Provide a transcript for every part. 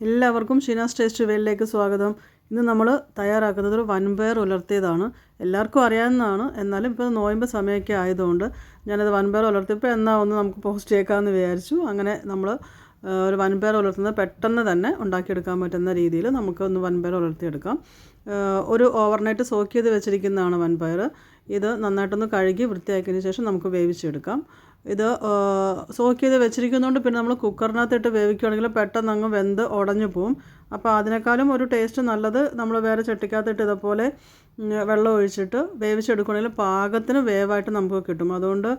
എല്ലാവർക്കും ഷീനാസ് ടേസ്റ്റ് വേലിലേക്ക് സ്വാഗതം. ഇന്ന് നമ്മൾ തയ്യാറാക്കുന്നത് ഒരു വൻപയർ ഉലർത്തിയതാണ്. എല്ലാവർക്കും അറിയാവുന്നതാണ്. എന്നാലും ഇപ്പോൾ നോയമ്പ് സമയമൊക്കെ ആയതുകൊണ്ട് ഞാനത് വൻപയർ ഉലർത്തിയപ്പോൾ എന്നാ ഒന്ന് നമുക്ക് പോസ്റ്റ് ചെയ്യേക്കാമെന്ന് വിചാരിച്ചു. അങ്ങനെ നമ്മൾ ഒരു വൻപയർ ഉലർത്തുന്നത് പെട്ടെന്ന് തന്നെ ഉണ്ടാക്കിയെടുക്കാൻ പറ്റുന്ന രീതിയിൽ നമുക്ക് ഒന്ന് വൻപയർ ഉലർത്തിയെടുക്കാം. ഒരു ഓവർനൈറ്റ് സോക്ക് ചെയ്ത് വെച്ചിരിക്കുന്നതാണ് വൻപയർ ഇത് നന്നായിട്ടൊന്ന് കഴുകി വൃത്തിയാക്കിയതിന് ശേഷം നമുക്ക് വേവിച്ചെടുക്കാം. ഇത് സോക്ക് ചെയ്ത് വെച്ചിരിക്കുന്നതുകൊണ്ട് പിന്നെ നമ്മൾ കുക്കറിനകത്തിട്ട് വേവിക്കുകയാണെങ്കിൽ പെട്ടെന്ന് അങ്ങ് വെന്ത് ഉടഞ്ഞു പോവും. അപ്പോൾ അതിനേക്കാളും ഒരു ടേസ്റ്റ് നല്ലത് നമ്മൾ വേറെ ചട്ടിക്കകത്തിട്ട് ഇതേപോലെ വെള്ളം ഒഴിച്ചിട്ട് വേവിച്ചെടുക്കുകയാണെങ്കിൽ പാകത്തിന് വേവായിട്ട് നമുക്ക് കിട്ടും. അതുകൊണ്ട്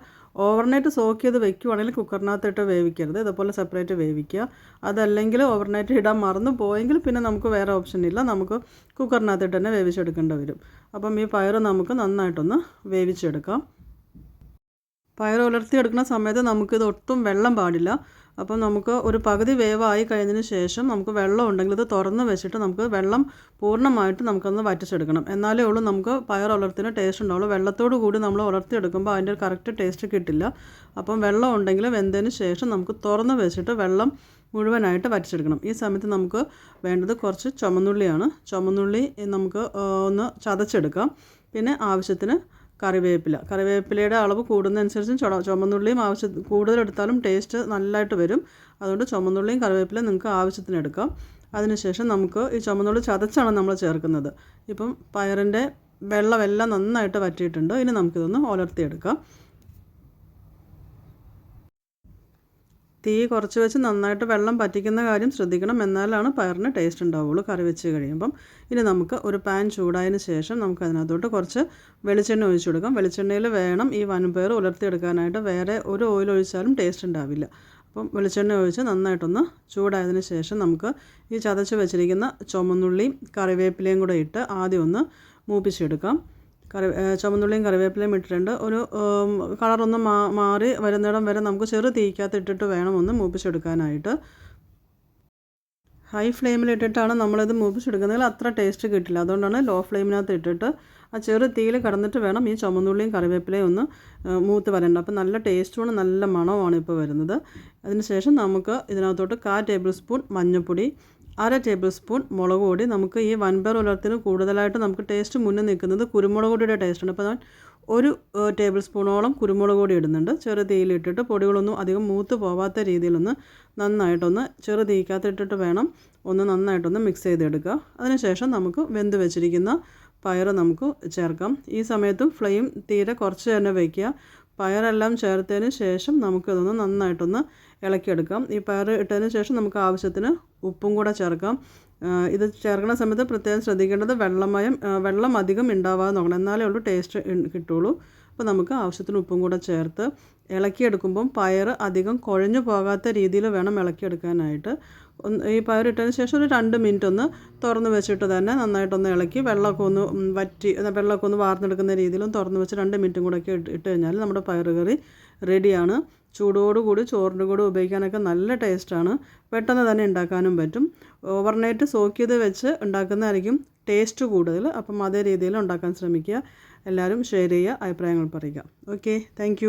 ഓവർനൈറ്റ് സോക്ക് ചെയ്ത് വെക്കുകയാണെങ്കിൽ കുക്കറിനകത്തിട്ട് വേവിക്കരുത്. ഇതേപോലെ സെപ്പറേറ്റ് വേവിക്കുക. അതല്ലെങ്കിൽ ഓവർനൈറ്റ് ഇടാൻ മറന്നു പോയെങ്കിൽ പിന്നെ നമുക്ക് വേറെ ഓപ്ഷൻ ഇല്ല. നമുക്ക് കുക്കറിനകത്തിട്ട് തന്നെ വേവിച്ചെടുക്കേണ്ടി വരും. അപ്പം ഈ പയർ നമുക്ക് നന്നായിട്ടൊന്ന് വേവിച്ചെടുക്കാം. പയർ ഉലർത്തിയെടുക്കുന്ന സമയത്ത് നമുക്കിത് ഒട്ടും വെള്ളം പാടില്ല. അപ്പം നമുക്ക് ഒരു പകുതി വേവായി കഴിഞ്ഞതിന് ശേഷം നമുക്ക് വെള്ളം ഉണ്ടെങ്കിൽ ഇത് തുറന്ന് വെച്ചിട്ട് നമുക്ക് വെള്ളം പൂർണമായിട്ട് നമുക്കൊന്ന് വറ്റിച്ചെടുക്കണം. എന്നാലേ ഉള്ളൂ നമുക്ക് പയർ ഉലർത്തിന് ടേസ്റ്റ് ഉണ്ടാവുള്ളൂ. വെള്ളത്തോട് കൂടി നമ്മൾ ഉലർത്തിയെടുക്കുമ്പോൾ അതിന്റെ ഒരു കറക്റ്റ് ടേസ്റ്റ് കിട്ടില്ല. അപ്പം വെള്ളം ഉണ്ടെങ്കിൽ വെന്തതിന് ശേഷം നമുക്ക് തുറന്ന് വെച്ചിട്ട് വെള്ളം മുഴുവനായിട്ട് വറ്റിച്ചെടുക്കണം. ഈ സമയത്ത് നമുക്ക് വേണ്ടത് കുറച്ച് ചുമന്നുള്ളിയാണ്. ചുമന്നുള്ളി നമുക്ക് ഒന്ന് ചതച്ചെടുക്കാം. പിന്നെ ആവശ്യത്തിന് കറിവേപ്പില. കറിവേപ്പിലയുടെ അളവ് കൂടുന്നതനുസരിച്ചും ചുട ചുമന്നുള്ളിയും ആവശ്യ കൂടുതലെടുത്താലും ടേസ്റ്റ് നല്ലതായിട്ട് വരും. അതുകൊണ്ട് ചുമന്നുള്ളിയും കറിവേപ്പില നിങ്ങൾക്ക് ആവശ്യത്തിന് എടുക്കാം. അതിനുശേഷം നമുക്ക് ഈ ചുമന്നുള്ളി ചതച്ചാണ് നമ്മൾ ചേർക്കുന്നത്. ഇപ്പം പയറിന്റെ വെള്ളമെല്ലാം നന്നായിട്ട് വറ്റിയിട്ടുണ്ട്. ഇനി നമുക്കിതൊന്ന് ഉലർത്തിയെടുക്കാം തീ കുറച്ച് വെച്ച് നന്നായിട്ട് വെള്ളം പറ്റിക്കുന്ന കാര്യം ശ്രദ്ധിക്കണം. എന്നാലാണ് പയറിന് ടേസ്റ്റ് ഉണ്ടാവുള്ളൂ കറി വെച്ച് കഴിയുമ്പം. ഇനി നമുക്ക് ഒരു പാൻ ചൂടായതിന് ശേഷം നമുക്ക് അതിനകത്തോട്ട് കുറച്ച് വെളിച്ചെണ്ണ ഒഴിച്ചു കൊടുക്കാം. വെളിച്ചെണ്ണയിൽ വേണം ഈ വൻപയർ ഉലർത്തിയെടുക്കാനായിട്ട്. വേറെ ഒരു ഓയിൽ ഒഴിച്ചാലും ടേസ്റ്റ് ഉണ്ടാവില്ല. അപ്പം വെളിച്ചെണ്ണ ഒഴിച്ച് നന്നായിട്ടൊന്ന് ചൂടായതിന് ശേഷം നമുക്ക് ഈ ചതച്ച് വെച്ചിരിക്കുന്ന ചുമന്നുള്ളിയും കറിവേപ്പിലയും കൂടെ ഇട്ട് ആദ്യം ഒന്ന് മൂപ്പിച്ചെടുക്കാം. കറി ചുമന്നുള്ളിയും കറിവേപ്പിലയും ഇട്ടിട്ടുണ്ട്. ഒരു കളറൊന്ന് മാ മാറി വരുന്നിടം വരെ നമുക്ക് ചെറു തീക്കകത്ത് ഇട്ടിട്ട് വേണം ഒന്ന് മൂപ്പിച്ചെടുക്കാനായിട്ട്. ഹൈ ഫ്ലെയിമിലിട്ടിട്ടാണ് നമ്മളിത് മൂപ്പിച്ചെടുക്കുന്നതിൽ അത്ര ടേസ്റ്റ് കിട്ടില്ല. അതുകൊണ്ടാണ് ലോ ഫ്ലെയിമിനകത്ത് ഇട്ടിട്ട് ആ ചെറു തീയിൽ കടന്നിട്ട് വേണം ഈ ചുമന്നുള്ളിയും കറിവേപ്പിലയും ഒന്ന് മൂത്ത് വരേണ്ടത് അപ്പോൾ നല്ല ടേസ്റ്റുമാണ് നല്ല മണമാണ് ഇപ്പോൾ വരുന്നത്. അതിനുശേഷം നമുക്ക് ഇതിനകത്തോട്ട് കാ ടേബിൾ സ്പൂൺ മഞ്ഞൾപ്പൊടി അര ടേബിൾ സ്പൂൺ മുളക് പൊടി. നമുക്ക് ഈ വൻപയർ ഉലർത്തിന് കൂടുതലായിട്ട് നമുക്ക് ടേസ്റ്റ് മുന്നിൽ നിൽക്കുന്നത് കുരുമുളക് പൊടിയുടെ ടേസ്റ്റാണ് അപ്പോൾ ഞാൻ ഒരു ടേബിൾ സ്പൂണോളം കുരുമുളക് പൊടി ഇടുന്നുണ്ട്. ചെറു തീയിലിട്ടിട്ട് പൊടികളൊന്നും അധികം മൂത്ത് പോവാത്ത രീതിയിലൊന്ന് നന്നായിട്ടൊന്ന് ചെറു തീക്കകത്തിട്ടിട്ട് വേണം ഒന്ന് നന്നായിട്ടൊന്ന് മിക്സ് ചെയ്തെടുക്കുക. അതിനുശേഷം നമുക്ക് വെന്ത് വെച്ചിരിക്കുന്ന പയർ നമുക്ക് ചേർക്കാം. ഈ സമയത്തും ഫ്ലെയിം തീരെ കുറച്ച് തന്നെ വയ്ക്കുക പയറെല്ലാം ചേർത്തതിന് ശേഷം നമുക്കിതൊന്ന് നന്നായിട്ടൊന്ന് ഇളക്കിയെടുക്കാം. ഈ പയർ ഇട്ടതിന് ശേഷം നമുക്ക് ആവശ്യത്തിന് ഉപ്പും കൂടെ ചേർക്കാം. ഇത് ചേർക്കുന്ന സമയത്ത് പ്രത്യേകം ശ്രദ്ധിക്കേണ്ടത് വെള്ളമയം വെള്ളം അധികം ഉണ്ടാവാതെ നോക്കണം. എന്നാലേ ഉള്ളൂ ടേസ്റ്റ് കിട്ടുള്ളൂ. അപ്പോൾ നമുക്ക് ആവശ്യത്തിന് ഉപ്പും കൂടെ ചേർത്ത് ഇളക്കിയെടുക്കുമ്പം പയർ അധികം കുഴഞ്ഞു പോകാത്ത രീതിയിൽ വേണം ഇളക്കിയെടുക്കാനായിട്ട്. ഈ പയർ ഇട്ടതിന് ശേഷം ഒരു രണ്ട് മിനിറ്റ് ഒന്ന് തുറന്ന് വെച്ചിട്ട് തന്നെ നന്നായിട്ടൊന്ന് ഇളക്കി വെള്ളമൊക്കെ ഒന്ന് വറ്റി വെള്ളമൊക്കെ ഒന്ന് വാർന്നെടുക്കുന്ന രീതിയിലും തുറന്ന് വെച്ച് രണ്ട് മിനിറ്റും കൂടെ ഒക്കെ ഇട്ട് ഇട്ട് കഴിഞ്ഞാൽ നമ്മുടെ പയർ കറി റെഡിയാണ്. ചൂടോടുകൂടി ചോറിന്റെ കൂടെ ഉപയോഗിക്കാനൊക്കെ നല്ല ടേസ്റ്റാണ്. പെട്ടെന്ന് തന്നെ ഉണ്ടാക്കാനും പറ്റും. ഓവർനൈറ്റ് സോക്ക് ചെയ്ത് വെച്ച് ഉണ്ടാക്കുന്നതായിരിക്കും ടേസ്റ്റ് കൂടുതൽ. അപ്പം അതേ രീതിയിൽ ഉണ്ടാക്കാൻ ശ്രമിക്കുക. എല്ലാവരും ഷെയർ ചെയ്യുക അഭിപ്രായങ്ങൾ പറയുക. Okay thank